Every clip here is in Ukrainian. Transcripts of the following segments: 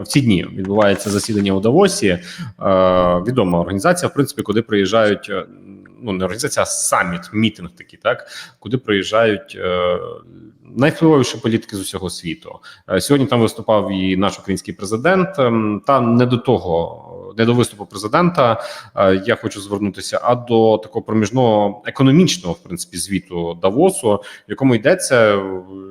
В ці дні відбувається засідання у Давосі. Е, відома організація, в принципі, куди приїжджають е, ну не організація, а саміт, мітинг такий, так куди приїжджають е, найвпливовіші політики з усього світу. Е, сьогодні там виступав і наш український президент. ем, Та не до того, не до виступу президента. е, Я хочу звернутися, а до такого проміжного економічного, в принципі, звіту Давосу, в якому йдеться, е,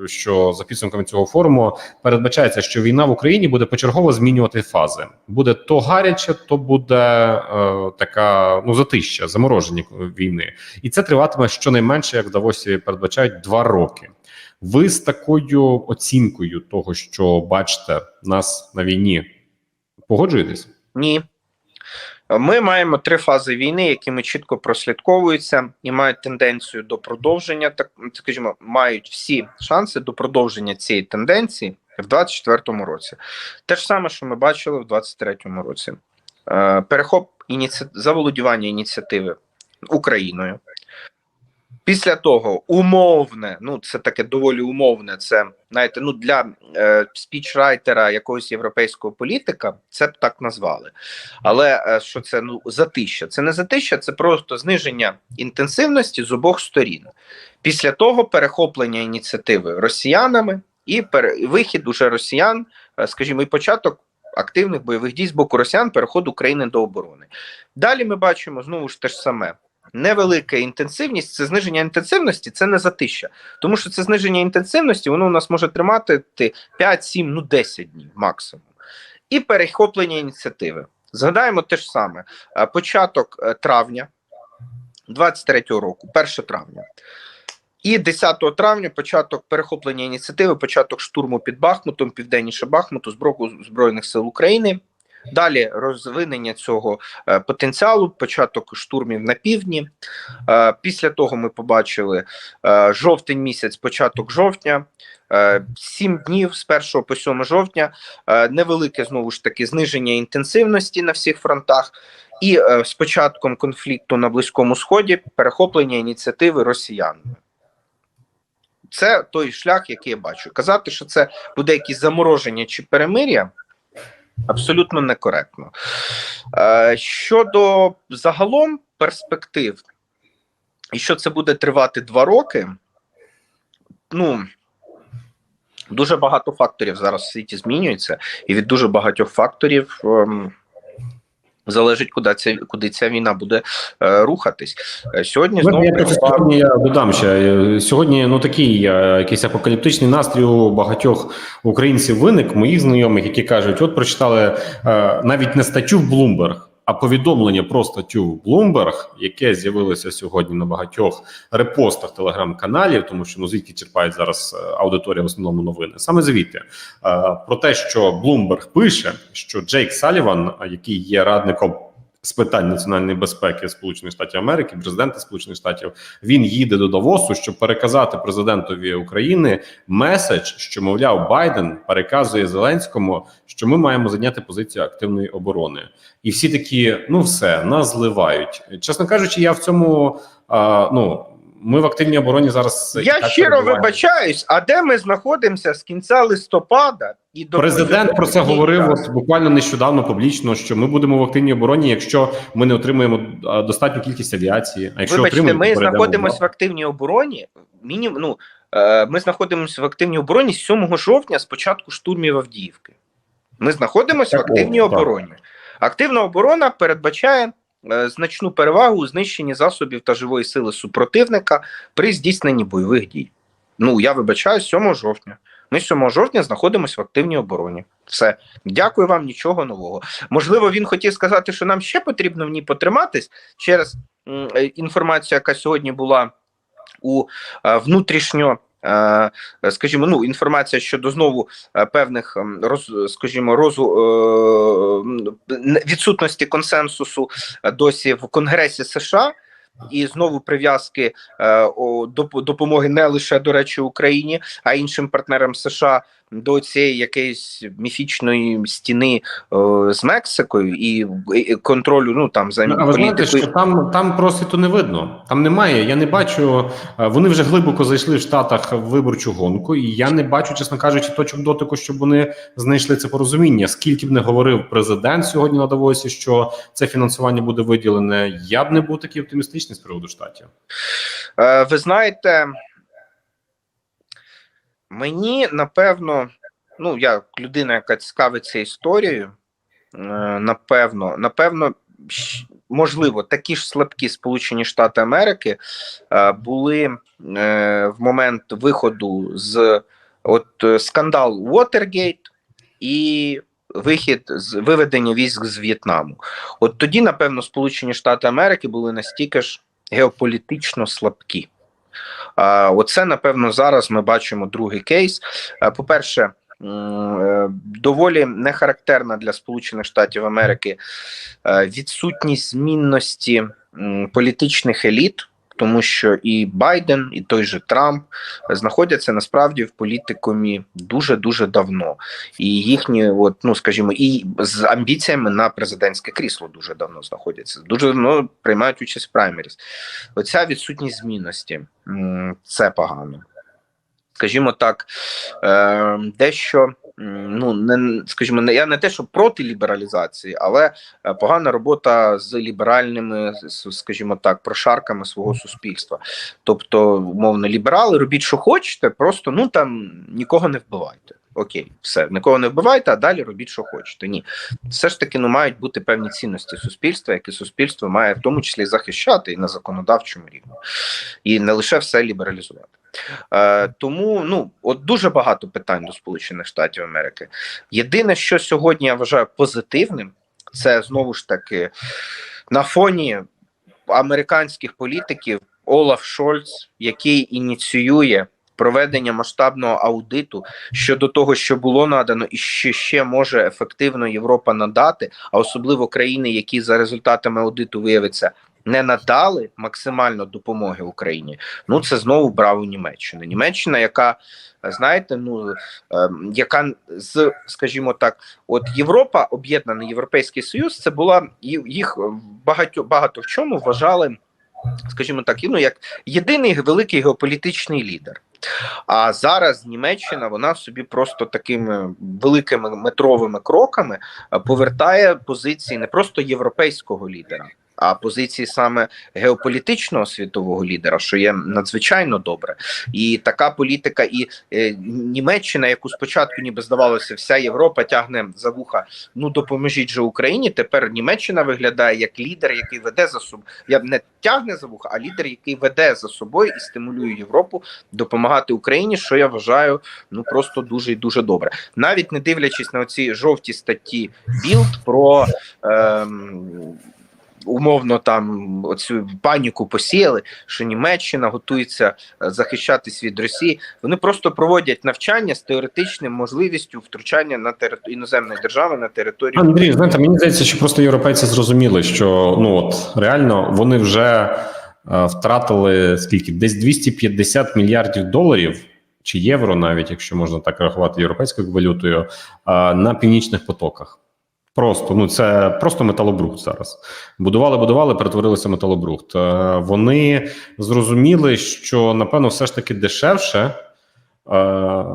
що за підсумками цього форуму передбачається, що війна в Україні буде почергово змінювати фази. Буде то гаряче, то буде е, така ну затища, замороження війни, і це триватиме щонайменше, як в Давосі передбачають, два роки. Ви з такою оцінкою того, що бачите нас на війні, погоджуєтесь? Ні. Ми маємо три фази війни, які ми чітко прослідковуються і мають тенденцію до продовження, так скажімо, мають всі шанси до продовження цієї тенденції в 2024 році. Те ж саме, що ми бачили в 2023 році. Е, Перехоп ініці... заволодівання ініціативи Україною. Після того умовне, ну це таке доволі умовне. Це знаєте, ну для е, спічрайтера якогось європейського політика це б так назвали. Але е, що це ну затища? Це не затища, це просто зниження інтенсивності з обох сторін. Після того перехоплення ініціативи росіянами і пере... вихід уже росіян, е, скажімо, і початок. Активних бойових дій з боку росіян переход України до оборони. Далі ми бачимо знову ж те ж саме невелика інтенсивність, це зниження інтенсивності, це не затища. Тому що це зниження інтенсивності, воно у нас може тримати 5, 7, ну 10 днів максимум. І перехоплення ініціативи. Згадаємо те ж саме: Е, початок е, травня 23-го року, 1 травня. І 10 травня початок перехоплення ініціативи, початок штурму під Бахмутом, південніше Бахмуту, зброку Збройних сил України. Далі розвинення цього е, потенціалу, початок штурмів на півдні. Е, після того ми побачили е, жовтень місяць, початок жовтня, сім днів з 1 по 7 жовтня, невелике знову ж таки зниження інтенсивності на всіх фронтах. І з початком конфлікту на Близькому Сході перехоплення ініціативи росіянами. Це той шлях, який я бачу. Казати, що це буде якісь замороження чи перемир'я, абсолютно некоректно. Е, щодо загалом перспектив, і що це буде тривати два роки, ну. Дуже багато факторів зараз в світі змінюється, і від дуже багатьох факторів ем, залежить, куди ця, куди ця війна буде е, рухатись. Е, Сьогодні знову я просто сьогодні я додам ще е, сьогодні. Ну такий е, якийсь апокаліптичний настрій у багатьох українців виник моїх знайомих, які кажуть: от прочитали е, навіть не статтю в Bloomberg, а повідомлення про статтю в Bloomberg, яке з'явилося сьогодні на багатьох репостах телеграм-каналів, тому що ну звідки черпають зараз е, аудиторія в основному новини. Саме звідти е, про те, що Bloomberg пише, що Джейк Саліван, який є радником з питань національної безпеки Сполучених Штатів Америки, президента Сполучених Штатів, він їде до Давосу, щоб переказати президентові України меседж, що мовляв Байден переказує Зеленському, що ми маємо зайняти позицію активної оборони, і всі такі, ну все нас зливають. Чесно кажучи, я в цьому а, ну. Ми в активній обороні зараз Я щиро перебуваємо. вибачаюсь, а де ми знаходимося з кінця листопада і до Президент про це говорив так. от буквально нещодавно публічно, що ми будемо в активній обороні, якщо ми не отримаємо а, достатню кількість авіації. А якщо Вибачте, отримаємо, ми знаходимося в в активній обороні. Мінім, ну, е, ми знаходимося в активній обороні з 7 жовтня з початку штурмів Авдіївки. Ми знаходимося в активній так. обороні. Активна оборона передбачає значну перевагу у знищенні засобів та живої сили супротивника при здійсненні бойових дій. Ну, я вибачаю, 7 жовтня. Ми 7 жовтня знаходимося в активній обороні. Все. Дякую вам, нічого нового. Можливо, він хотів сказати, що нам ще потрібно в ній потриматись через е, інформацію, яка сьогодні була у е, внутрішньо. Е, Скажімо, ну інформація щодо знову е, певних ем, роз, скажімо, розу е, відсутності консенсусу досі в Конгресі США, і знову прив'язки е, допомоги не лише до речі Україні, а іншим партнерам США до цієї якоїсь міфічної стіни е, з Мексикою і, і контролю, ну там за Ну, А ви знаєте, що там, там просвіту не видно. Там немає. Я не бачу. е, Вони вже глибоко зайшли в Штатах в виборчу гонку, і я не бачу, чесно кажучи, точок дотику, щоб вони знайшли це порозуміння. Скільки б не говорив президент сьогодні на Давосі, що це фінансування буде виділене, я б не був такий оптимістичний з приводу штатів. Е, ви знаєте, мені напевно, ну я людина, яка цікавиться історією, е, напевно, напевно, можливо, такі ж слабкі Сполучені Штати Америки е, були е, в момент виходу з от скандал Watergate і вихід з виведення військ з В'єтнаму. От тоді, напевно, Сполучені Штати Америки були настільки ж геополітично слабкі. Оце, напевно, зараз ми бачимо другий кейс. По-перше, е, доволі не характерна для Сполучених Штатів Америки е, відсутність змінності політичних еліт. Тому що і Байден, і той же Трамп знаходяться насправді в політикумі дуже дуже давно, і їхні, от ну скажімо, і з амбіціями на президентське крісло дуже давно знаходяться. Дуже давно приймають участь в праймеріс. Оця відсутність змінності це погано. Скажімо так, е, дещо ну не скажімо, не я не те, що проти лібералізації, але е, погана робота з ліберальними, скажімо так, прошарками свого суспільства. Тобто, умовно, ліберали, робіть, що хочете, просто ну там нікого не вбивайте. Окей, все, нікого не вбивайте, а далі робіть, що хочете. Ні, все ж таки ну мають бути певні цінності суспільства, які суспільство має в тому числі захищати і на законодавчому рівні, і не лише все лібералізувати. Е, тому ну от дуже багато питань до Сполучених Штатів Америки. Єдине, що сьогодні я вважаю позитивним, це знову ж таки на фоні американських політиків Олаф Шольц, який ініціює проведення масштабного аудиту щодо того, що було надано, і що ще може ефективно Європа надати, а особливо країни, які за результатами аудиту виявиться. Не надали максимально допомоги Україні. Ну це знову браво Німеччина. Німеччина, яка знаєте, ну ем, яка з, скажімо так, от Європа, об'єднаний Європейський Союз, це була їх багато багато в чому вважали, скажімо так, ну як єдиний великий геополітичний лідер. А зараз Німеччина вона собі просто такими великими метровими кроками е, повертає позиції не просто європейського лідера, а позиції саме геополітичного світового лідера, що є надзвичайно добре. І така політика, і е, Німеччина, яку спочатку ніби здавалося, вся Європа тягне за вуха. Ну допоможіть же Україні. Тепер Німеччина виглядає як лідер, який веде за собою. Я не тягне за вуха, а лідер, який веде за собою і стимулює Європу допомагати Україні, що я вважаю ну просто дуже і дуже добре. Навіть не дивлячись на ці жовті статті Білд про. Ем, Умовно там оцю паніку посіяли, що Німеччина готується е, захищатись від Росії. Вони просто проводять навчання з теоретичним можливістю втручання на територію іноземної держави на територію. Андрій, знаєте, мені здається, що просто європейці зрозуміли, що ну от реально вони вже е, втратили скільки десь 250 мільярдів доларів чи євро, навіть якщо можна так рахувати європейською валютою, е, на північних потоках. Просто ну це просто металобрухт зараз. Будували, будували, перетворилися металобрухт. Е, Вони зрозуміли, що напевно все ж таки дешевше. е,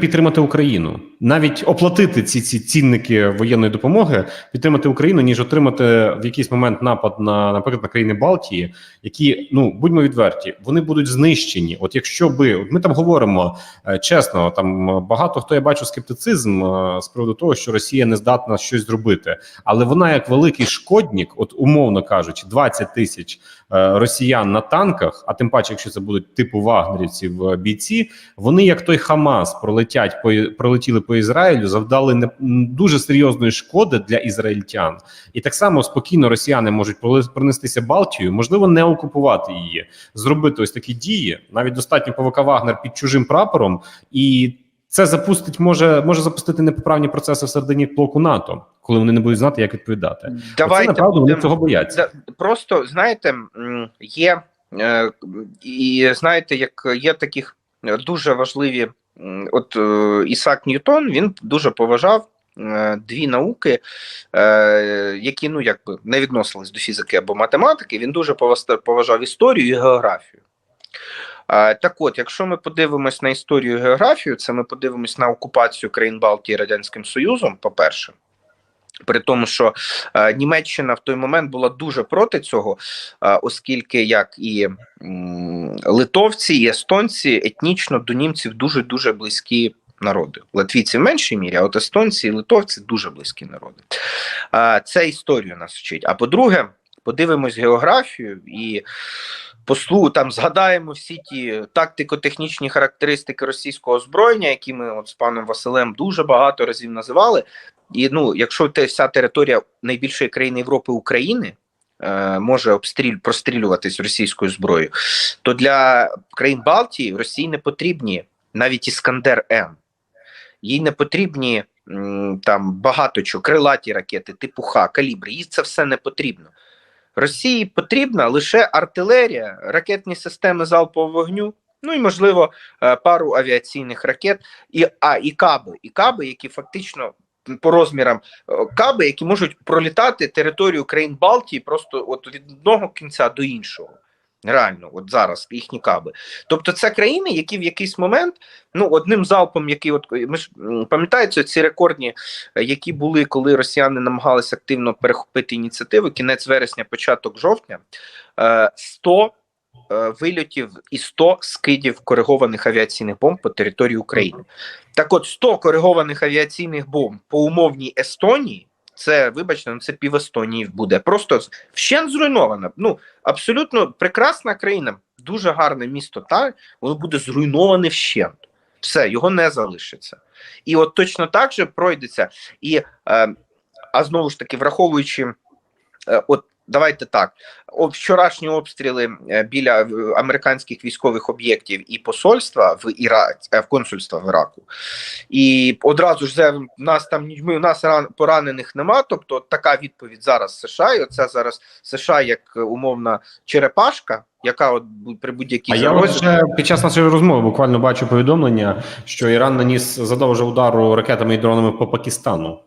підтримати Україну, навіть оплатити ці ці цінники воєнної допомоги, підтримати Україну, ніж отримати в якийсь момент напад на, наприклад, на країни Балтії, які ну будьмо відверті, вони будуть знищені. От якщо би от ми там говоримо е, чесно, там е, багато хто я бачу скептицизм е, з приводу того, що Росія не здатна щось зробити, але вона як великий шкодник, от умовно кажучи, 20 тисяч росіян на танках, а тим паче, якщо це будуть типу вагнерівців бійці, вони як той Хамас пролетять пролетіли по Ізраїлю, завдали не дуже серйозної шкоди для ізраїльтян, і так само спокійно росіяни можуть пронестися Балтію, можливо, не окупувати її, зробити ось такі дії. Навіть достатньо ПВК Вагнер під чужим прапором, і це запустить, може може запустити непоправні процеси всередині блоку НАТО, коли вони не будуть знати, як відповідати. Оце, направду вони цього бояться. Просто знаєте, є е, і знаєте, як є таких дуже важливі от е, Ісак Ньютон він дуже поважав е, дві науки, е, які ну якби не відносились до фізики або математики. Він дуже поважав історію і географію. Так от, якщо ми подивимось на історію і географію, це ми подивимось на окупацію країн Балтії Радянським Союзом, по-перше. При тому, що е, Німеччина в той момент була дуже проти цього, е, оскільки як і м, литовці, і естонці етнічно до німців дуже дуже близькі народи. Латвійці в меншій мірі, а от естонці і литовці дуже близькі народи. Е, це історію нас вчить. А по-друге, подивимось географію і послу там згадаємо всі ті тактико-технічні характеристики російського озброєння, які ми от з паном Василем дуже багато разів називали. І ну, якщо те вся територія найбільшої країни Європи України е, може обстріль прострілюватись російською зброєю, то для країн Балтії Росії не потрібні навіть Іскандер М. Їй не потрібні там багато чого, крилаті ракети, типу Х, калібри. Їй це все не потрібно. Росії потрібна лише артилерія, ракетні системи залпового вогню. Ну і можливо е, пару авіаційних ракет, і а і каби, і каби, які фактично по розмірам е, каби, які можуть пролітати територію країн Балтії просто от від одного кінця до іншого. Реально, от зараз їхні каби. Тобто, це країни, які в якийсь момент, ну одним залпом, який от ми ж пам'ятаєте ці рекордні, е, які були, коли росіяни намагалися активно перехопити ініціативу, кінець вересня, початок жовтня, е, 100 е, вильотів і 100 скидів коригованих авіаційних бомб по території України. Так от 100 коригованих авіаційних бомб по умовній Естонії, це, вибачте, ну це пів Естонії буде. Просто вщент зруйнована. Ну, абсолютно прекрасна країна, дуже гарне місто, та воно буде зруйноване вщент. Все, його не залишиться. І от точно так же пройдеться. І, е, а знову ж таки, враховуючи, е, от давайте так, вчорашні обстріли е, біля американських військових об'єктів і посольства в Іра... е, в консульства в Іраку. І одразу ж нас там ми, у нас ран, поранених нема. Тобто така відповідь зараз США. І оце зараз США як е, умовна черепашка, яка от при будь-якій А я вже під час нашої розмови буквально бачу повідомлення, що Іран наніс задовжив удару ракетами і дронами по Пакистану.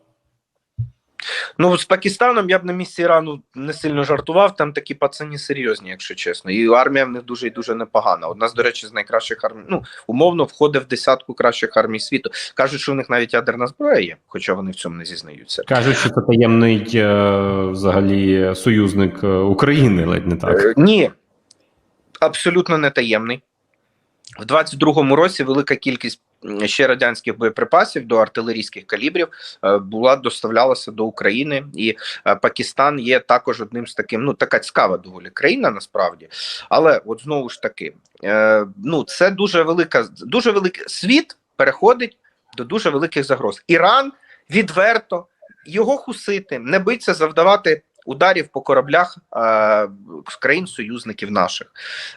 Ну, з Пакистаном я б на місці Ірану не сильно жартував. Там такі пацані серйозні, якщо чесно. І армія в них дуже і дуже непогана. Одна з, до речі, з найкращих армій, ну, умовно, входить в десятку кращих армій світу. Кажуть, що в них навіть ядерна зброя є, хоча вони в цьому не зізнаються. Кажуть, що це таємний е, взагалі союзник е, України, ледь не так. Е, Ні, абсолютно не таємний. В 22-му році велика кількість ще радянських боєприпасів до артилерійських калібрів е, була доставлялася до України, і е, Пакистан є також одним з таким. Ну така цікава доволі країна насправді. Але от знову ж таки, е, ну це дуже велика, дуже великий світ переходить до дуже великих загроз. Іран відверто його хусити, не биться завдавати ударів по кораблях е, країн союзників наших,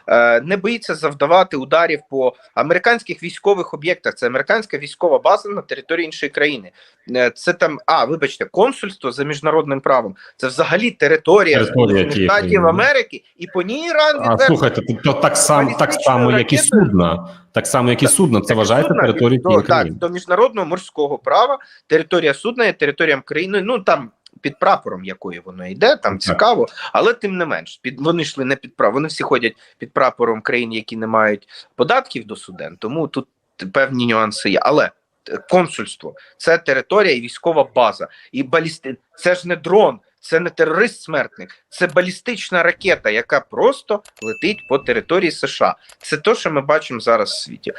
е, не боїться завдавати ударів по американських військових об'єктах. Це американська військова база на території іншої країни. Е, це там, а вибачте, консульство за міжнародним правом. Це взагалі територія Штатів. Америки, і по ній Іран А слухайте, то, то так само, так само, як і судна. Так само, як і судна. Це судна територією до, так, до міжнародного морського права територія судна є територіям країни. Ну там під прапором якої воно йде, там цікаво, але тим не менш, під вони йшли не під прапором. Вони всі ходять під прапором країн, які не мають податків до суден. Тому тут певні нюанси є. Але е, консульство це територія і військова база, і балісти. Це ж не дрон. Це не терорист-смертник, це балістична ракета, яка просто летить по території США. Це те, що ми бачимо зараз в світі.